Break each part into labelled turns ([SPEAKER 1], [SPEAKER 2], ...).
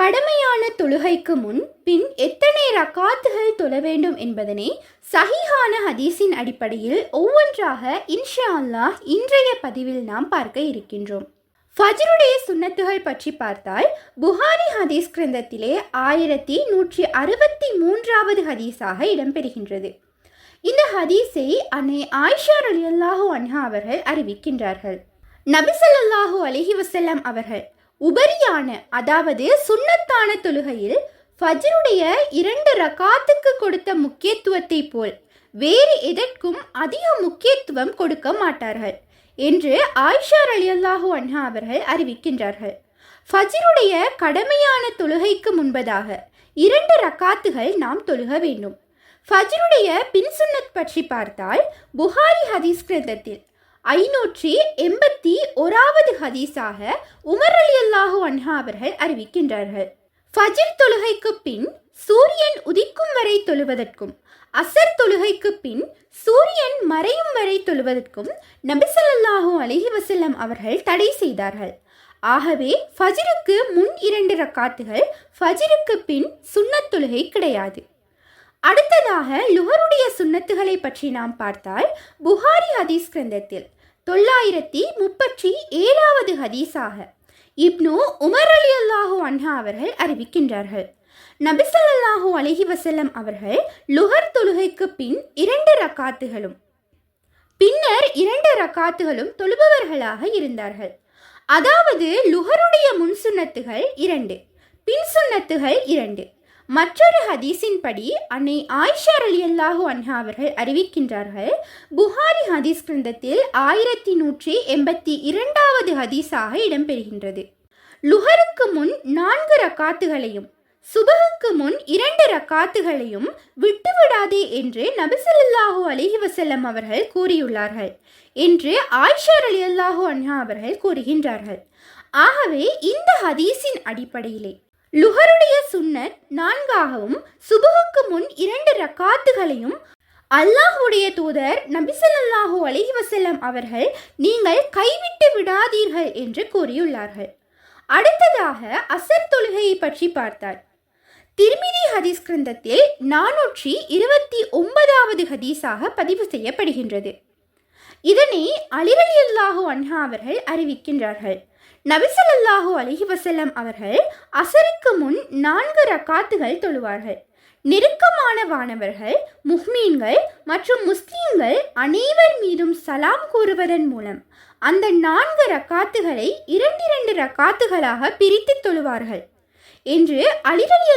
[SPEAKER 1] கடமையான தொழுகைக்கு முன் பின் எத்தனை ரக்காத்துகள் தொழ வேண்டும் என்பதனை சஹீஹான ஹதீஸின் அடிப்படையில் ஒவ்வொன்றாக இன்ஷா அல்லாஹ் இன்றைய பதிவில் நாம் பார்க்க இருக்கின்றோம். ஃபஜ்ருடைய சுன்னத்துகள் பற்றி பார்த்தால் புகாரி ஹதீஸ் கிரந்தத்திலே ஆயிரத்தி நூற்றி அறுபத்தி மூன்றாவது ஹதீஸாக இடம்பெறுகின்றது. இந்த ஹதீஸை அன்னை ஆயிஷா அலியல்லாஹு அன்ஹா அவர்கள் அறிவிக்கின்றார்கள். நபிசல்லாஹு அலஹி வசல்லாம் அவர்கள் உபரியான அதாவது சுண்ணத்தான தொழுகையில் ஃபஜ்ருடைய இரண்டு ரகாத்துக்கு கொடுத்த முக்கியத்துவத்தை போல் வேறு எதற்கும் அதிக முக்கியத்துவம் கொடுக்க மாட்டார்கள் என்று ஆயிஷா அலியல்லாஹு அன்ஹா அவர்கள் அறிவிக்கின்றார்கள். ஃபஜ்ருடைய கடமையான தொழுகைக்கு முன்பதாக இரண்டு ரக்காத்துகள் நாம் தொழுக வேண்டும். ஃபஜ்ருடைய பின்சுன்னத் பற்றி பார்த்தால் புகாரி ஹதீஸ் கிரந்தத்தில் ஐநூற்றி எண்பத்தி ஓராவது ஹதீஸாக உமர் அலி அல்லாஹு அன்ஹா அவர்கள் அறிவிக்கின்றார்கள். ஃபஜிர் தொழுகைக்கு பின் சூரியன் உதிக்கும் வரை தொழுவதற்கும் அசர் தொழுகைக்கு பின் சூரியன் மறையும் வரை தொழுவதற்கும் நபிசல்லாஹூ அலஹி வசல்லம் அவர்கள் தடை செய்தார்கள். ஆகவே ஃபஜிருக்கு முன் இரண்டு ரக்காத்துகள் ஃபஜிருக்கு பின் சுண்ணத் தொழுகை கிடையாது. அடுத்ததாக லுகருடைய சுண்ணத்துகளை பற்றி நாம் பார்த்தால் புகாரி ஹதீஸ் கிரந்தத்தில் தொள்ளாயிரத்தி முப்பத்தி ஏழாவது ஹதீஸாக இப்னு உமர் அலி அல்லாஹு அன்ஹா அவர்கள் அறிவிக்கின்றார்கள். நபிசல்லாஹூ அலஹி வசல்லம் அவர்கள் லுகர் தொழுகைக்கு பின் இரண்டு ரக்காத்துகளும் பின்னர் இரண்டு ரக்காத்துகளும் தொழுபவர்களாக இருந்தார்கள். அதாவது லுகருடைய முன் சுன்னத்துகள் இரண்டு பின் சுண்ணத்துகள் இரண்டு. மற்றொரு ஹதீஸின் படி அன்னை ஆயிஷா அலி அல்லாஹூ அன்ஹா அவர்கள் அறிவிக்கின்றார்கள் புகாரி ஹதீஸ் கிரந்தத்தில் ஆயிரத்தி நூற்றி எண்பத்தி இரண்டாவது ஹதீஸாக இடம்பெறுகின்றது. லுஹருக்கு முன் நான்கு ரக்காத்துகளையும் சுபகுக்கு முன் இரண்டு ரக்காத்துகளையும் விட்டுவிடாதே என்று நபிசல்லாஹூ அலிஹி வசல்லம் அவர்கள் கூறியுள்ளார்கள் என்று ஆயிஷா அலி அல்லாஹூ அன்ஹா அவர்கள் கூறுகின்றார்கள். ஆகவே இந்த ஹதீஸின் அடிப்படையிலே லுஹருடைய சுன்னத் நான்காகவும் சுபுகுக்கு முன் இரண்டு ரக்காத்துகளையும் அல்லாஹுடைய தூதர் நபிசல்லாஹு அலஹி வசல்லம் அவர்கள் நீங்கள் கைவிட்டு விடாதீர்கள் என்று கூறியுள்ளார்கள். அடுத்ததாக அசர் தொழுகையை பற்றி பார்த்தார். திருமிதி ஹதீஸ் கிரந்தத்தில் நானூற்றி இருபத்தி ஒன்பதாவது ஹதீஸாக பதிவு செய்யப்படுகின்றது. இதனை அலிரலி அல்லாஹு அன்ஹா அவர்கள் அறிவிக்கின்றார்கள். நபிசல்லாஹூ அலஹி வசல்லம் அவர்கள் அசருக்கு நான்கு ரக்காத்துகள் தொழுவார்கள். நெருக்கமான வானவர்கள் முஹ்மீன்கள் மற்றும் முஸ்லீம்கள் அனைவர் மீதும் சலாம் கூறுவதன் மூலம் அந்த நான்கு ரக்காத்துகளை இரண்டிரண்டு ரக்காத்துகளாக பிரித்து தொழுவார்கள் என்று அலிரலி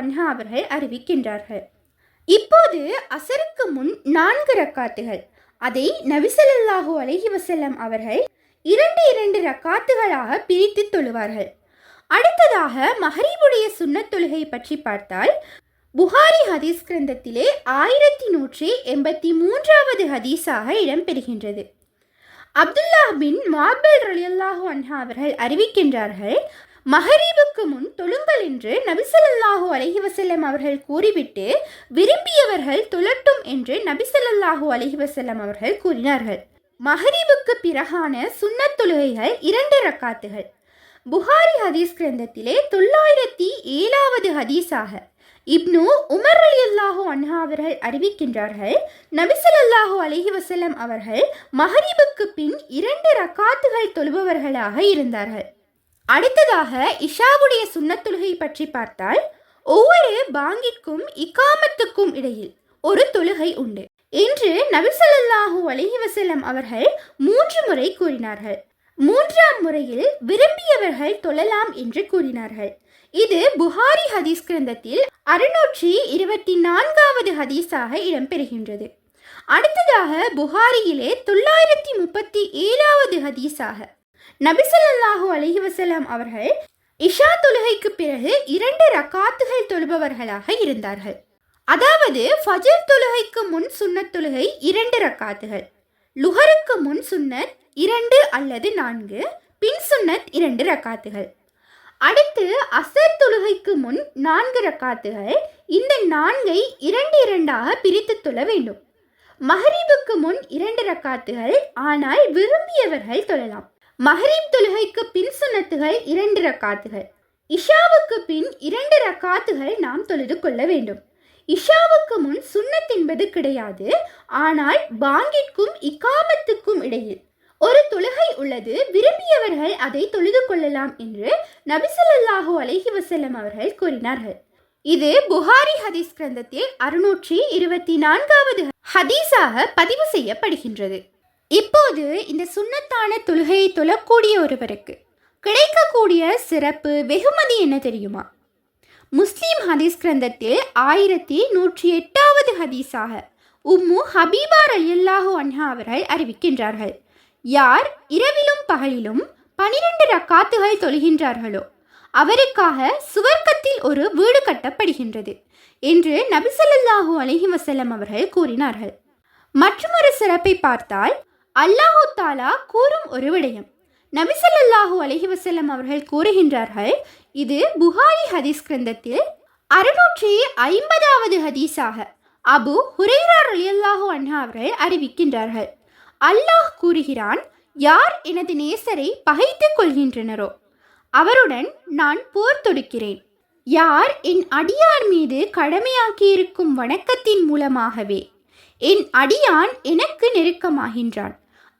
[SPEAKER 1] அன்ஹா அவர்கள் அறிவிக்கின்றார்கள். இப்போது அசருக்கு முன் நான்கு ரக்காத்துகள் அதை நபிசல்லாஹூ அலஹி வசல்லம் அவர்கள் இரண்டு இரண்டு ரக்காத்துகளாக பிரித்து தொழுவார்கள். அடுத்ததாக மஹரீபுடைய சுன்னத் தொழுகை பற்றி பார்த்தால் புகாரி ஹதீஸ் கிரந்தத்திலே ஆயிரத்தி நூற்றி எண்பத்தி மூன்றாவது ஹதீஸாக இடம்பெறுகின்றது. அப்துல்லா பின் மார்பல் ரலியல்லாஹு அன்ஹா அவர்கள் அறிவிக்கின்றார்கள் மஹரீபுக்கு முன் தொழுங்கள் என்று நபிசல்லாஹூ அலஹி வசல்லம் அவர்கள் கூறிவிட்டு விரும்பியவர்கள் துளட்டும் என்று நபிசல்லாஹூ அலஹி வசல்லம் அவர்கள் கூறினார்கள். மஹரீபுக்கு பிறகான சுன்னத் தொழுகைகள் இரண்டு ரக்காத்துகள். புகாரி ஹதீஸ் கிரந்தத்திலே தொள்ளாயிரத்தி ஏழாவது ஹதீஸாக இப்னு உமர் அலி அல்லாஹு அன்ஹா அவர்கள் அறிவிக்கின்றார்கள் நபிசல்லாஹூ அலஹி வசலம் அவர்கள் மஹரீபுக்கு பின் இரண்டு ரக்காத்துகள் தொழுபவர்களாக இருந்தார்கள். அடுத்ததாக இஷாவுடைய சுண்ணத்தொழுகை பற்றி பார்த்தால் ஒவ்வொரு பாங்கிற்கும் இக்காமத்துக்கும் இடையில் ஒரு தொழுகை உண்டு என்று நபிசல்லாஹூ அலஹி வசலம் அவர்கள் மூன்று முறை கூறினார்கள். மூன்றாம் முறையில் விரும்பியவர்கள் தொழலாம் என்று கூறினார்கள். இது புகாரி ஹதீஸ் கிரந்தத்தில் அறுநூற்றி இருபத்தி நான்காவது ஹதீஸாக இடம்பெறுகின்றது. அடுத்ததாக புகாரியிலே தொள்ளாயிரத்தி முப்பத்தி ஏழாவது ஹதீஸாக. நபிசல்லாஹூ அலஹி வசலாம் அவர்கள் இஷா தொழுகைக்கு பிறகு இரண்டு ரக்காத்துகள் தொழுபவர்களாக இருந்தார்கள். அதாவது ஃபஜர் தொழுகைக்கு முன் சுண்ணத் தொழுகை இரண்டு ரக்காத்துகள். லுஹருக்கு முன் சுன்னத் இரண்டு அல்லது நான்கு பின் சுன்னத் இரண்டு ரக்காத்துகள். அடுத்து அசர் தொழுகைக்கு முன் நான்கு ரக்காத்துகள் இந்த நான்கை இரண்டு இரண்டாக பிரித்து தொழ வேண்டும். மஹரீபுக்கு முன் இரண்டு ரக்காத்துகள் ஆனால் விரும்பியவர்கள் தொழலாம். மஹரீப் தொழுகைக்கு பின் சுன்னத்துகள் இரண்டு ரக்காத்துகள். இஷாவுக்கு பின் இரண்டு ரக்காத்துகள் நாம் தொழுது கொள்ள வேண்டும். இஷாவுக்கு முன் சுண்ணத் என்பது கிடையாது. ஆனால் பாங்கிற்கும் இக்காமத்துக்கும் இடையில். ஒரு தொழுகை உள்ளது. விரும்பியவர்கள் அதை தொழுது கொள்ளலாம் என்று நபிசல்லாஹு அலஹி வசல்லம் அவர்கள் கூறினார்கள். இது புகாரி ஹதீஸ் கிரந்தத்தில் அறுநூற்றி இருபத்தி நான்காவது ஹதீஸாக பதிவு செய்யப்படுகின்றது. இப்போது இந்த சுன்னத்தான தொழுகையை தொழக்கூடிய ஒருவருக்கு கிடைக்கக்கூடிய சிறப்பு வெகுமதி என்ன தெரியுமா? முஸ்லீம் ஹதீஸ் கிரந்தத்தில் ஆயிரத்தி நூற்றி எட்டாவது ஹதீஸாக உம்மு ஹபீபா ரலியல்லாஹு அன்ஹா அவர்கள் அறிவிக்கின்றார்கள். யார் இரவிலும் பகலிலும் பனிரெண்டு ரக்காத்துகள் தொழுகின்றார்களோ அவருக்காக சுவர்க்கத்தில் ஒரு வீடு கட்டப்படுகின்றது என்று நபிசல்லாஹூ அலஹி வசல்லம் அவர்கள் கூறினார்கள். மற்றொரு சிறப்பை பார்த்தால் அல்லாஹு தாலா கூறும் ஒரு விடயம் நபிசல்லாஹூ அலஹி வசல்லம் அவர்கள் கூறுகின்றார்கள் இது புகாரி ஹதீஸ் கிரந்தத்தில் அறுநூற்றி ஐம்பதாவது ஹதீஸாக அபு ஹுரைரா ரலியல்லாஹு அண்ணா அவர்கள் அறிவிக்கின்றார்கள். அல்லாஹ் கூறுகிறான் யார் எனது நேசரை பகைத்துக் கொள்கின்றனரோ அவருடன் நான் போர் தொடுக்கிறேன். யார் என் அடியார் மீது கடமையாக்கியிருக்கும் வணக்கத்தின் மூலமாகவே என் அடியான் எனக்கு நெருக்கமாகின்றான்.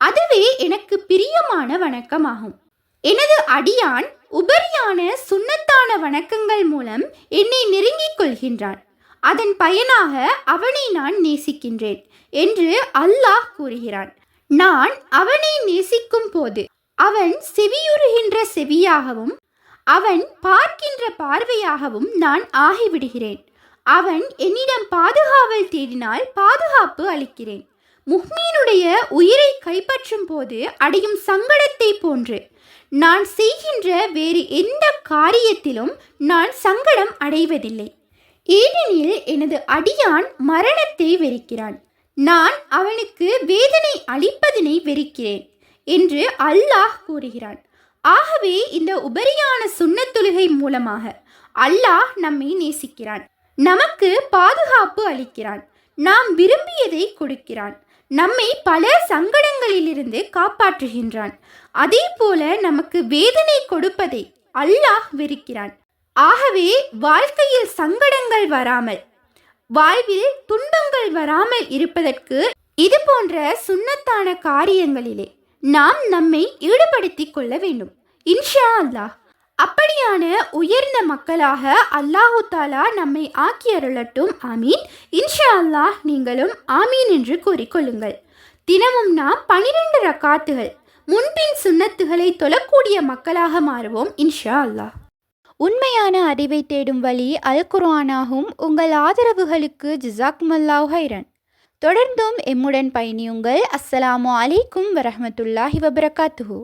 [SPEAKER 1] அதுவே எனக்கு பிரியமான வணக்கமாகும். எனது அடியான் உபரியான சுண்ணத்தான வணக்கங்கள் மூலம் என்னை நெருங்கிக் கொள்கின்றான். அதன் பயனாக அவனை நான் நேசிக்கின்றேன் என்று அல்லாஹ் கூறுகிறான். நான் அவனை நேசிக்கும் போது அவன் செவியுறுகின்ற செவியாகவும் அவன் பார்க்கின்ற பார்வையாகவும் நான் ஆகிவிடுகிறேன். அவன் என்னிடம் பாதுகாவல் தேடினால் பாதுகாப்பு அளிக்கிறேன். முஹ்மீனுடைய உயிரை கைப்பற்றும் போது அடையும் சங்கடத்தை போன்று. நான் செய்கின்ற வேறு எந்த காரியத்திலும் நான் சங்கடம் அடைவதில்லை. ஏனெனில் எனது அடியான் மரணத்தை வெறுக்கிறான். நான் அவனுக்கு வேதனை அளிப்பதனை வெறுக்கிறேன் என்று அல்லாஹ் கூறுகிறான். ஆகவே இந்த உபரியான சுண்ணத்தொழுகை மூலமாக அல்லாஹ் நம்மை நேசிக்கிறான். நமக்கு பாதுகாப்பு அளிக்கிறான். நாம் விரும்பியதை கொடுக்கிறான். நம்மை பல சங்கடங்களிலிருந்து காப்பாற்றுகின்றான். அதே போல நமக்கு வேதனை கொடுப்பதை அல்லாஹ் வெறுக்கிறான். ஆகவே வாழ்க்கையில் சங்கடங்கள் வராமல் வாழ்வில் துன்பங்கள் வராமல் இருப்பதற்கு இது போன்ற சுண்ணத்தான காரியங்களிலே நாம் நம்மை ஈடுபடுத்திக் கொள்ள வேண்டும். இன்ஷா அல்லாஹ். அப்படியான உயர்ந்த மக்களாக அல்லாஹு தாலா நம்மை ஆக்கி அருளட்டும் ஆமீன். இன்ஷா அல்லாஹ் நீங்களும் ஆமீன் என்று கூறிக்கொள்ளுங்கள். தினமும் நாம் பனிரெண்டு ரக்காத்துகள் முன்பின் சுன்னத்துகளை தொழக்கூடிய மக்களாக மாறுவோம் இன்ஷா அல்லாஹ். உண்மையான அறிவை தேடும் வழி அல் குர்ஆனாகும் உங்கள் ஆதரவுகளுக்கு ஜிசாக்மல்லாஹ் ஹைரன் தொடர்ந்தும் எம்முடன் பயணியுங்கள். அஸ்ஸலாமு அலைக்கும் வரஹ்மத்துல்லாஹி வபரகாத்துஹூ.